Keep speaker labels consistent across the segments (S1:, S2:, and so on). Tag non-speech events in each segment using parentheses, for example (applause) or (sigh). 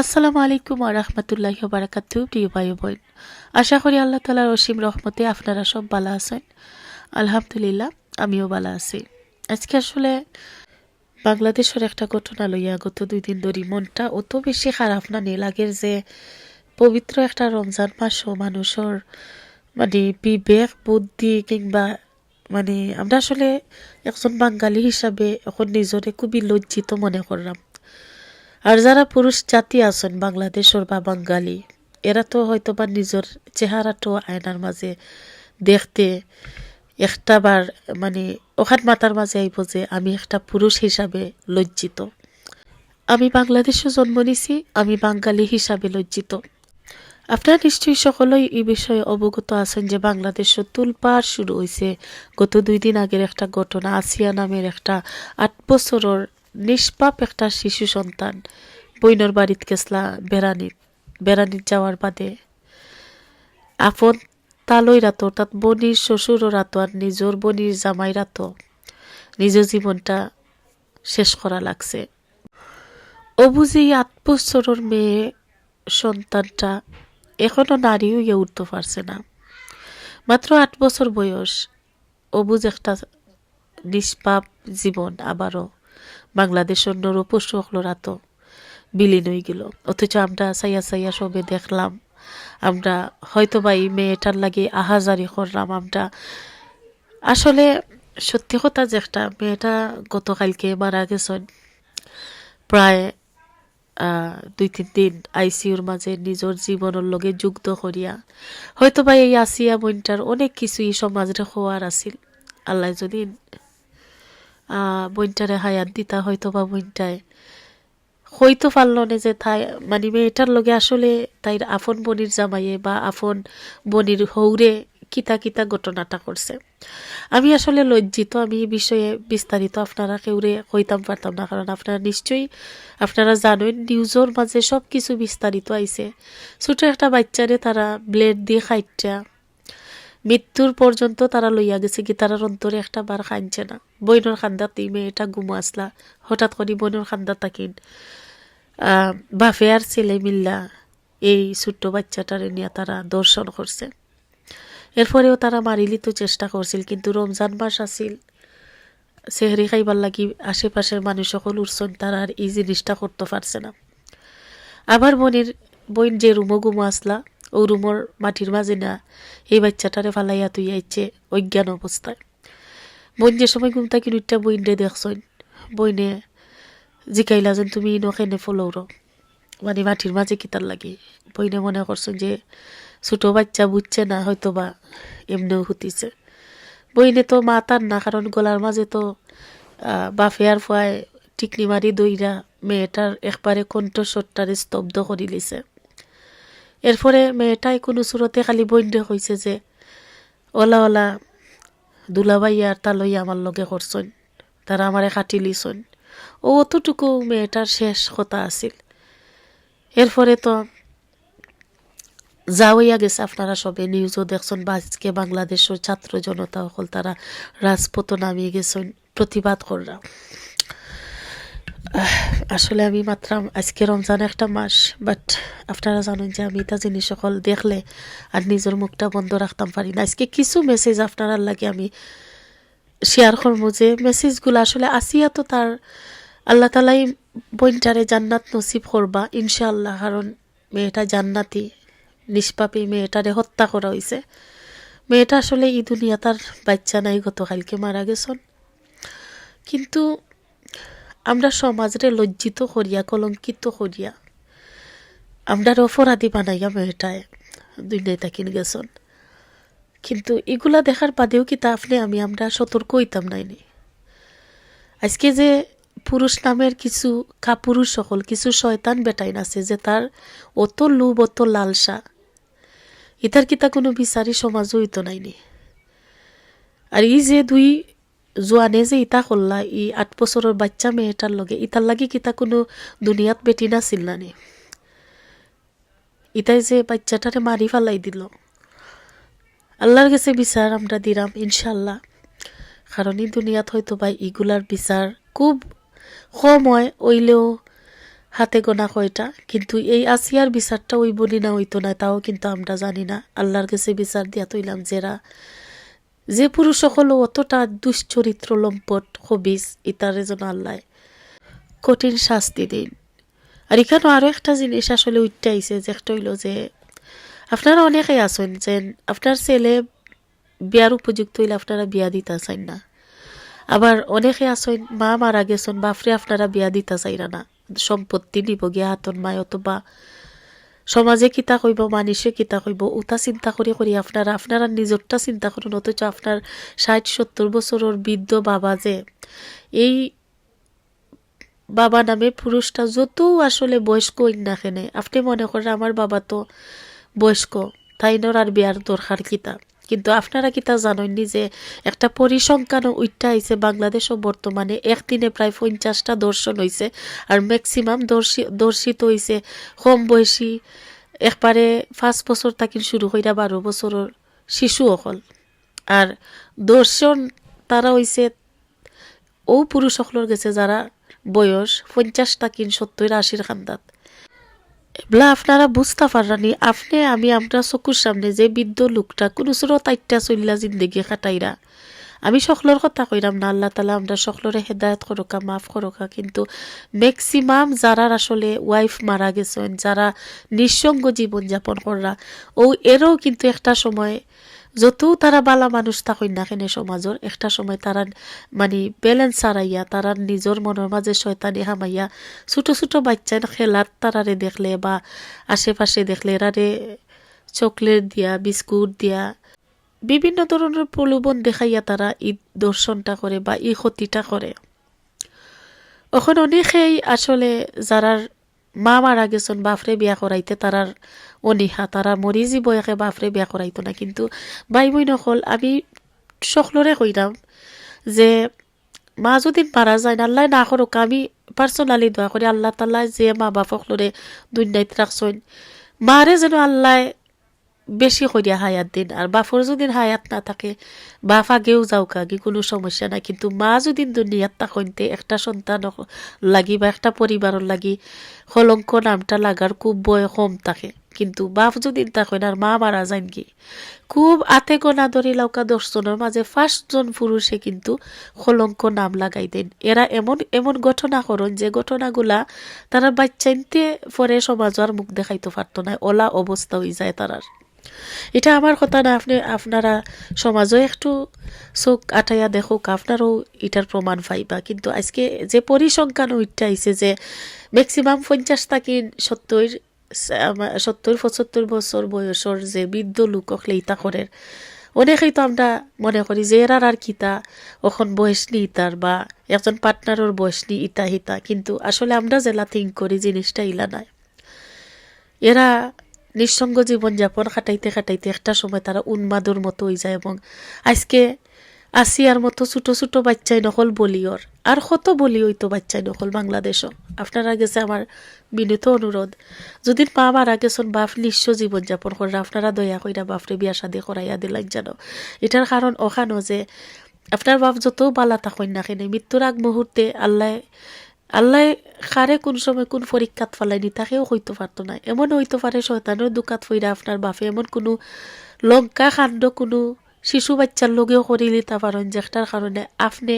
S1: আসসালামু আলাইকুম আরহামতুল্লাহ বারাকাতু প্রিয় ভাই বোন। আশা করি আল্লাহ তালার অসীম রহমতে আপনারা সব ভালো আছেন। আলহামদুলিল্লাহ, আমিও ভালো আছি। আজকে আসলে বাংলাদেশের একটা ঘটনা লইয়া গত দুই দিন ধরে মনটা অত বেশি খারাপ না, নে লাগের যে পবিত্র একটা রমজান মাসও মানুষের মানে বিবেক, বুদ্ধি কিংবা মানে আমরা আসলে একজন বাঙালি হিসাবে এখন নিজরে খুবই লজ্জিত মনে করলাম। আর যারা পুরুষ জাতি আছেন বাংলাদেশের বা বাঙালি, এরা তো হয়তো বা নিজের চেহারাটো আয়নার মাঝে দেখতে একটা বার মানে ওখান মাতার মাঝে আইব যে আমি একটা পুরুষ হিসাবে লজ্জিত। আমি বাংলাদেশে জন্ম নিছি, আমি বাঙালি হিসাবে লজ্জিত। আপনারা নিশ্চয়ই সকলেই এই বিষয়ে অবগত আছেন যে বাংলাদেশে তুলপার শুরু হয়েছে গত দুই দিন আগের একটা ঘটনা, আসিয়া নামের একটা আট বছরের নিষ্পাপ একটা শিশু সন্তান। বইনর বাড়িত গেছলা বেড়ানিত। বেড়ানিত যাওয়ার বাদে আপন তালই রাতো, অর্থাৎ বনির শ্বশুরও রাতো আর নিজর বনির জামাই রাতো। নিজ জীবনটা শেষ করা লাগছে। অবুঝি আট বছরের মেয়ে সন্তানটা, এখনও নারীও ইয়ে উঠতে পারছে না। মাত্র আট বছর বয়স। অবুজ একটা নিষ্পাপ জীবন আবারও বাংলাদেশের নরপশু হলরা তো বিলীন হয়ে গেল। অথচ আমরা সাইয়া সাইয়া সবে দেখলাম। আমরা হয়তো বা এই মেয়েটার লাগে আহাজারি করলাম। আমরা আসলে সত্যি কথা যে একটা মেয়েটা গতকালকে মারা গেছেন। প্রায় দুই তিন দিন আইসিউর মাঝে নিজের জীবনের লগে যুক্ত করিয়া। হয়তো বা এই আসিয়া বইনটার অনেক কিছুই সমাজরে হওয়ার আছিল। আল্লাহ যদি বইনটারে হায়াত দিতা হয়তো বা বইনটায় হইতো পারল না যে তাই মানে মেয়েটার লগে আসলে তাই আফন বনির জামাইয়ে বা আফন বনির হৌরে কিতা কিতা ঘটনাটা করছে। আমি আসলে লজ্জিত, আমি এই বিষয়ে বিস্তারিত আপনারা কেউরে কইতাম পারতাম না, কারণ আপনারা নিশ্চয়ই, আপনারা জানেন নিউজের মাঝে সব কিছু বিস্তারিত আইছে। ছোট একটা বাচ্চারে তারা ব্লেড দিয়ে খাইটা মৃত্যুর পর্যন্ত তারা লইয়া গেছে কি তারা অন্তরে একটা বার খাইছে না। বইনর খান্দাতেই মেয়েটা ঘুমো আসলা। হঠাৎ করে বইনর খান্দা তাকিন। বাফে আর ছেলে মিল্লা এই ছোট্ট বাচ্চাটারে নিয়ে তারা দর্শন করছে। এরপরেও তারা মারিলি তো চেষ্টা করছিল, কিন্তু রমজান মাস আসিল সেহরি খাইবার লাগি আশেপাশের মানুষ সকল উঠছেন, তারা আর এই জিনিসটা করতে পারছে না। আবার বোনের বোন যে রুমো গুমো আসলা। ও রুমোর মাটির মাঝে না, এই বাচ্চাটারে ফালাইয়া তুই আইছে অজ্ঞান অবস্থায়। বোন যে সময় ঘুম থাকি দুইটা বইনরে দেখছেন বইনে জিকাইলা যেন তুমি ইনো কেনে ফলৌর মানে মাটির মাঝে কিতার লাগে? বইনে মনে করছেন যে ছোট বাচ্চা বুঝছে না হয়তো বা এমনিও হুতিছে। বইনে তো মা তার না, কারণ গলার মাঝে তো বাফে আর ফুয়ায় টিকনি মারি দইরা মেয়েটার একবারে কণ্ঠস্বরটারে স্তব্ধ করি লিছে এরপরে মেয়েটাই কোনো সুরতে খালি বইন্ডে হয়েছে যে, ওলা ওলা দুলাবাই আর তালই আমার লগে করছেন তারা আমারে কাটি লিছন ও অতটুকু মেয়েটার শেষ কথা আছিল। এরপরে তো যাওয়াইয়া গেছে আপনারা সবে নিউজও দেখছেন বা আজকে বাংলাদেশের ছাত্র জনতা হল তারা রাজপথ নামিয়ে গেছেন, প্রতিবাদ কররা। (sighs) আসলে আমি মাত্রাম আজকে রমজান একটা মাস বাট আপনারা জানেন যে আমি এটা জিনিস সকল দেখলে আর নিজের মুখটা বন্ধ রাখতাম পারি না। আজকে কিছু মেসেজ আপনারা লাগে আমি শেয়ার করব যে মেসেজগুলো আসলে আসিয়া তো তার আল্লাহ তালাই বইনটারে জান্নাত নসিব করবা, ইনশাআল্লাহ, কারণ মেয়েটা জান্নাতি, নিষ্পাপী মেয়েটারে হত্যা করা হয়েছে মেয়েটা আসলে এই দুনিয়া তার বাচ্চা নাই গতকালকে, মারা গেছন। কিন্তু আমরা সমাজরে লজ্জিত করিয়া, কলঙ্কিত করিয়া আমরা অপরাধী বানাইয়া মেয়েটায় দুনিয়ায় তাকিন গেছন। কিন্তু এগুলা দেখার বাদেও কি তা আপনি, আমি, আমরা সতর্ক হইতাম নাইনি আজকে যে পুরুষ নামের কিছু কাপুরুষ সকল, কিছু শয়তান বেটাইন আছে যে তার অত লুব অত লালসা ইতার কিতা কোনো বিচারি সমাজ হইতো নাইনি আর এই যে দুই জোয়ানে যে ইতা করলা, ই আট বছরের বাচ্চা মেয়েটার লগে, ইতার লাগে কিতা কোনো দুনিয়াত বেটি নাছিল নানি ইতাই যে বাচ্চাটারে মারি ফেলাই দিল। আল্লাহর কাছে বিচার আমরা দিলাম ইনশাল্লাহ কারণ এই দুনিয়াত হয়তো বা ইগুলার বিচার খুব কম হয় ওইলেও হাতে গোনা কয়টা। কিন্তু এই আসিয়ার বিচারটা ওই বলি না হইতো না, তাও কিন্তু আমরা জানি না। আল্লাহর কাছে বিচার দিয়া তৈলাম যেরা যে পুরুষ হলো অতটা দুশ্চরিত্র লম্পট হবিস, ইতারে যেন আল্লাহ কঠিন শাস্তি দিন। আর এখানে আরও একটা জিনিস আসলে উঠতে যে একটা হইল যে আপনারা অনেকেই আছেন যে আপনার ছেলে বিয়ার উপযুক্ত হইলে আপনারা বিয়া দিতে চান না। আবার অনেকে আছেন, মা মারা গেছেন, বাপরে আপনারা বিয়া দিতে চাইরা না। সম্পত্তি নিব গিয়া, হাতন, মায় অথবা সমাজে কিতা কইব, মানুষে কিতা কইব, উতা চিন্তা করি করি আপনারা আপনারা নিজরটা চিন্তা করুন অথচ আপনার ষাট সত্তর বছরের বৃদ্ধ বাবা যে, এই বাবা নামে পুরুষটা যত আসলে বয়স্ক না কেনে। আপনি মনে করেন আমার বাবা তো বয়স্ক তাইনর আর বিয়ার দরকার কিতা? কিন্তু আপনারা কিতা জানেননি যে একটা পরিসংখ্যানও উইটা আইছে, বাংলাদেশও বর্তমানে একদিনে প্রায় পঞ্চাশটা দর্শন হয়েছে আর ম্যাক্সিমাম দর্শিত হয়েছে কম বয়সী, একবারে পাঁচ বছর থাকি শুরু কইরা বারো বছরের শিশু অকল। আর দর্শন তারা হইছে, ও পুরুষ সকলের গেছে যারা বয়স পঞ্চাশ তাকিন সত্তর আশির খান্দাত। এগুলা আপনারা বুঝতে পারানি, আপনি, আমি, আমরা চকুর সামনে যে বৃদ্ধ লোকটা, কোনো সুরত তাইটা চলিলা জিন্দগি খাটাইরা। আমি সকলের কথা কইরাম না, আল্লাহ তালা আমরা সকলরে হেদায়ত করোকা, মাফ করোকা, কিন্তু ম্যাক্সিমাম যারা আসলে ওয়াইফ মারা গেছেন, যারা নিঃসঙ্গ জীবন যাপন করা, ও এরও কিন্তু একটা সময় যত তারা বালা মানুষ থাকই না কেনে সমাজের একটা সময় তারা মানে ব্যালেন্স হারাইয়া, তারা নিজের মনের মাঝে শয়তানি হামাইয়া, ছোট ছোট বাচ্চা খেলার তারারে দেখলে বা আশেপাশে দেখলে এরারে চকলেট দিয়া, বিস্কুট দিয়া, বিভিন্ন ধরনের প্রলোভন দেখাইয়া তারা ই দর্শনটা করে বা ই ক্ষতিটা করে। এখন অনেকেই আসলে যারার মা মারা গেছেন বাফরে বিয়া করাইতে তারার অনিহা তারা মরি যাব একে বাপরে বিয়া করাইতো না। কিন্তু বাই বই নকল আমি সকলরে কইরাম যে মা যদি মারা যায় না আল্লাহ না করুক আমি পার্সোনালি দোয়া করি আল্লাহ তাল্লাহ যে মা বাপ সকলরে দুনিয়াত রাখছেন মারে যেন আল্লাহ বেশি করিয়া হায়াত দিন। আর বাপর যদি হায়াত না থাকে বাপ আগেও যাও কাগি কোনো সমস্যা নাই। কিন্তু মা যদি দুনিয়াত থাকতে একটা সন্তান লাগি বা একটা পরিবারের লাগি কলঙ্ক নামটা লাগার খুব বয় কম থাকে। কিন্তু বাপ যদি থাকে আর মা মারা যান কি? খুব আতে গোনা ধরি লাউকা দশজনের মাঝে ফার্স্টজন পুরুষে কিন্তু কলঙ্ক নাম লাগাই দেন। এরা এমন এমন ঘটনা করেন যে ঘটনাগুলা তারা বাচ্চাইনতে পরে সমাজের মুখ দেখাইতে পারতো না, ওলা অবস্থা হয়ে যায় তারার। এটা আমার কথা না, আপনি, আপনারা সমাজও একটু চোখ আটাইয়া দেখুক, আপনারও এটার প্রমাণ পাইবা। কিন্তু আজকে যে পরিসংখ্যান ওইটা আইছে যে ম্যাক্সিমাম পঞ্চাশ থাকি সত্তর সত্তর, পঁচাত্তর বছর বয়সর যে বৃদ্ধ লোকক লেইতা করে অনেকেই তো আমরা মনে করি যে এরার আর কিতা ওখন বয়স নি ইতার বা একজন পার্টনারের বয়স নি ইতা হিতা কিন্তু আসলে আমরা জেলা থিঙ্ক করি জিনিসটা ইলা নাই। এরা নিঃসঙ্গ জীবনযাপন খাটাইতে খাটাইতে একটা সময় তারা উন্মাদর মতো হয়ে যায় এবং আজকে আসিয়ার মতো ছোট ছোট বাচ্চাই নকল বলিওর আর কত বলি হইতো বাচ্চাই নকল বাংলাদেশও। আপনারা গেছে আমার বিনীত অনুরোধ। যদি মা মারা গেছেন, বাপ নিঃস্ব জীবনযাপন করে আপনারা দয়া কইরা বাপরে বিয়া শাদি করাইয়া দিলেন জানো এটার কারণ ওখানো যে, আপনার বাপ যত বালা থাকেন না কেন, মৃত্যুর আগ মুহূর্তে আল্লাহ আল্লাহ খারে কোন সময় কোন পরীক্ষাত ফালাইনি তাকেও হইতে পারতো না। এমন হইতে পারে শয়তানের দুকাত ফইরা আপনার বাপে এমন কোনো লঙ্কা কাণ্ড, কোনো শিশু বাচ্চার লগেও করে নিতে পারেন যেটার কারণে আপনি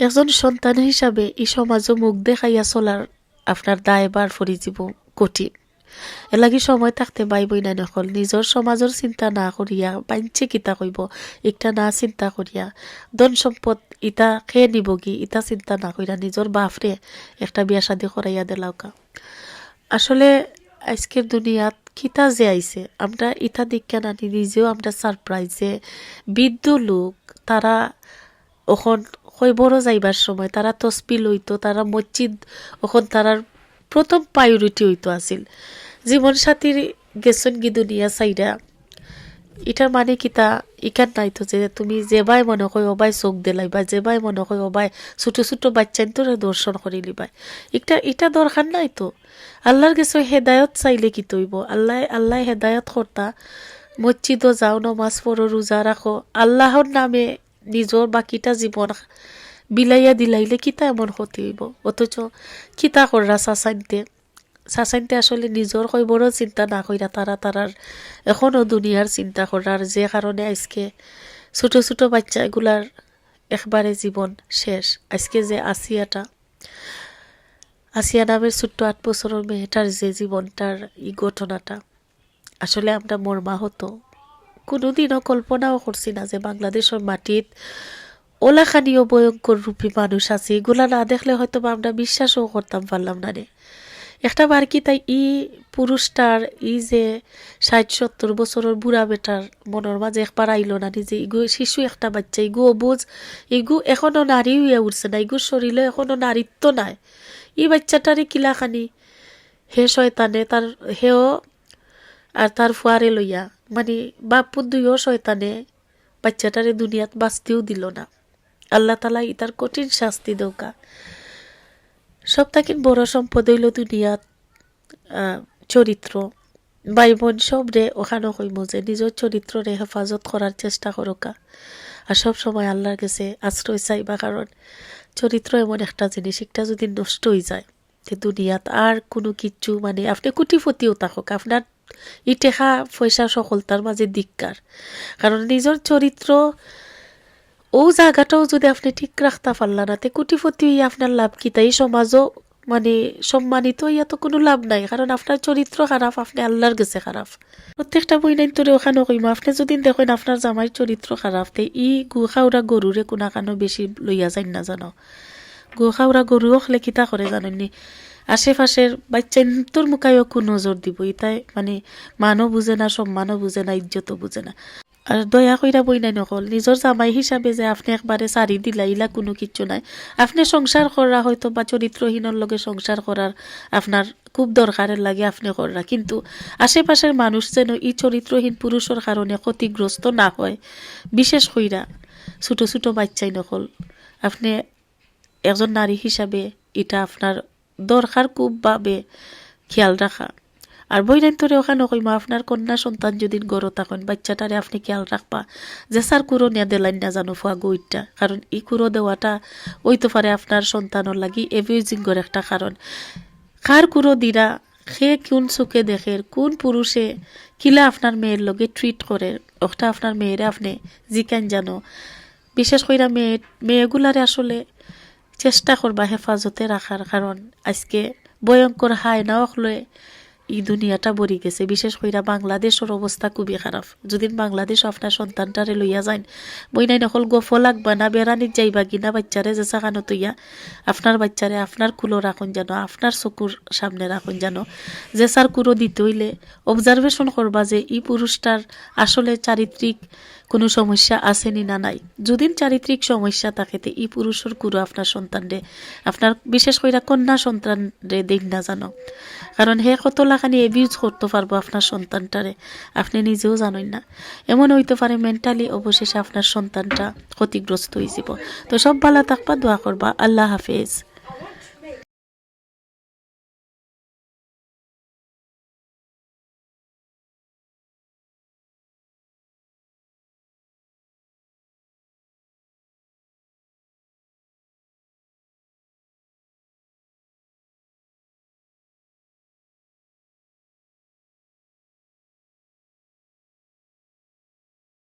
S1: একজন সন্তান হিসাবে এই সমাজও মুখ দেখাইয়া চলার আপনার দায়বার ফরি যাব কঠিন। এলাগি সময় থাকতে বাই বই না নকল। নিজের সমাজের চিন্তা না করিয়া বাঞ্চে কিতা কইব একটা না চিন্তা করিয়া ধন সম্পদ ইটা খেয়ে নিব কি ইটা চিন্তা না করিয়া নিজের বাপরে একটা বিয়া শাদি করাইয়া দিলাওকা আসলে আজকের দুনিয়াত কিতা যে আইছে, আমরা ইথা দীক্ষা নানি নিজেও আমরা সারপ্রাইজ যে বৃদ্ধ লোক, তারা ওখন বড় যাইবার সময় তারা তসপি লইতো, তারা মসজিদ, ওখন তারার প্রথম প্রায়োরিটি হইতো আছিল। জীবন সাথীর গেছন গি দুনিয়া চাইরা এটার মানে কিতা ইকার নাই তো যে তুমি যেবাই মনে হয় ওবাই চোখ দিলাইবা যেবাই মনে হয় ওবাই ছোট ছোট বাচ্চান তোরে দর্শন করে লিবাই এটা এটা দরকার নাই তো। আল্লাহর গেছে হেদায়ত চাইলে কি তৈব? আল্লাহ আল্লাহ হেদায়ত কর্তা, মসজিদও যাও, নমাজ পড়ো, রোজা রাখো। আল্লাহর নামে নিজের বাকিটা জীবন বিলাইয়া দিলাইলে কিতা এমন ক্ষতি হইব? অথচ কিতা কররা চাচাইনতে? চাচাইনতে আসলে নিজের কইবরও চিন্তা না কইরা তারা তারার এখনও দুনিয়ার চিন্তা করার যে কারণে আজকে ছোট ছোট বাচ্চা এগুলার একবারে জীবন শেষ। আজকে যে আসিয়াটা, আসিয়া নামের ছোট্ট আট বছরের মেয়েটার যে জীবনটার এই ঘটনাটা, আসলে আমরা মর্মাহত কোনোদিনও কল্পনাও করছি না যে বাংলাদেশের মাটিত ওলাখানিও ভয়ঙ্কর রূপী মানুষ আছে, এগুলা না দেখলে হয়তো আমরা বিশ্বাসও করতাম পারলাম না রে। একটা বার কি তাই ই পুরুষটার ই যে ষাট, সত্তর বছরের বুড়া বেটার মনের মাঝে একবার আইলো না নিজে। ইগু, শিশু একটা বাচ্চা, ইগু অবুজ। ইগু এখনও নারী হইয়া উঠছে না, ইগুর শরীরে এখনও নারীত্ব নাই। ই বাচ্চাটারে কিলাখানি? হে শয়তানে, তার, হেও আর তার ফুয়ারে লইয়া। মানে বাপুর দুইও শয়তানে বাচ্চাটারে দুনিয়াত বাঁচতেও দিল না। আল্লাহ তালা ইতার কঠিন শাস্তি দৌকা। সব থাকেন বড় সম্পদ হইল দুনিয়াত চরিত্র। ভাই বোন সব রে ওখানে কইম যে নিজের চরিত্ররে হেফাজত করার চেষ্টা করোকা। আর সব সময় আল্লাহর কাছে আশ্রয় চাইবা, কারণ চরিত্র এমন একটা জিনিস, একটা যদি নষ্ট হয়ে যায়, যে দুনিয়াত আর কোনো কিচ্ছু মানে আপনি কুটিপতিও থাকুক, আপনার ই টেকা পয়সা সকলতার মাঝে দিককার। কারণ নিজের চরিত্র ও জায়গাটাও যদি আপনি ঠিক রাখতে পারলা না, তে কুটিপতি আপনার লাভ কি? তাই সমাজও মানে সম্মানিত হইয়া তো কোনো লাভ নাই, কারণ আপনার চরিত্র খারাপ, আপনি আল্লাহর গেছে খারাপ। প্রত্যেকটা বই নাই তোরে ওখানে কইম, আপনি যদি দেখেন আপনার জামাইয়ের চরিত্র খারাপ, তে ই গুখাউরা গরুরে কোনা কানো বেশি লইয়া যাই না জানো। গুখাউরা গরুও হলে কিতা করে জানেননি আশেপাশের বাচ্চা তোর মুখায়ও কো নজর দিব ইতাই মানে মানও বুঝে না, সম্মানও বুঝে না, ইজ্জতও বুঝে না। আর দয়া কইরা বই নাই নকল। নিজের জামাই হিসাবে যে আপনি একবারে সারি দিলা, ইলা কোনো কিচ্ছু নাই। আপনি সংসার করা হয়তো বা চরিত্রহীনের লগে সংসার করার আপনার খুব দরকারের লাগে আপনি করা কিন্তু আশেপাশের মানুষ যেন এই চরিত্রহীন পুরুষের কারণে ক্ষতিগ্রস্ত না হয়, বিশেষ কইরা, ছোট ছোট বাচ্চাই নকল। আপনি একজন নারী হিসাবে এটা আপনার দরকার খুব ভাবে খেয়াল রাখা আর বইনাইন তোরে ওখানে কইমা আপনার কন্যা সন্তান যদি গড় থাকেন বাচ্চাটারে আপনি খেয়াল রাখবা। যে স্যার কুরো নিয়া দেলাইন না জানো ফুয়া গইটা কারণ ই কুরো দেওয়াটা ওইতে পারে আপনার সন্তানের লাগি এভিউজিং এভিউজিংয়ের একটা কারণ। কার কুরো দিরা, সে কোন চোখে দেখে, কোন পুরুষে কিলা আপনার মেয়ের লগে ট্রিট করে, ওটা আপনার মেয়েরে আপনি জিকান জানো। বিশেষ করে মেয়ে, মেয়েগুলারে আসলে চেষ্টা করবা হেফাজতে রাখার, কারণ আজকে ভয়ঙ্কর হায় না হলে এই দুনিয়াটা বরি গেছে। বিশেষ কইরা বাংলাদেশের অবস্থা খুবই খারাপ। যদি বাংলাদেশ আপনার সন্তানটারে লইয়া যান বই নাই নকল গফ লাগবা না, বেড়ানিত যাইবা কিনা বাচ্চারে যে সাকানো তৈয়া, আপনার বাচ্চারে আপনার কুলো রাখুন জানো আপনার চকুর সামনে রাখুন জানো যে সার কুরো দিতে হইলে অবজারভেশন করবা যে এই পুরুষটার আসলে চারিত্রিক কোনো সমস্যা আসেনি না নাই। যদি চারিত্রিক সমস্যা থাকে তে এই পুরুষের কুরো আপনার সন্তানরে, আপনার বিশেষ করে কন্যা সন্তানরে দেখ না জানো। কারণ হে কত লাখানি এবিউজ করতে পারব আপনার সন্তানটারে। আপনি নিজেও জানেন না। এমন হইতে পারে মেন্টালি অবশেষে আপনার সন্তানটা ক্ষতিগ্রস্ত হয়ে যাব তো সব ভালো থাকবা, দোয়া করবা। আল্লাহ হাফেজ।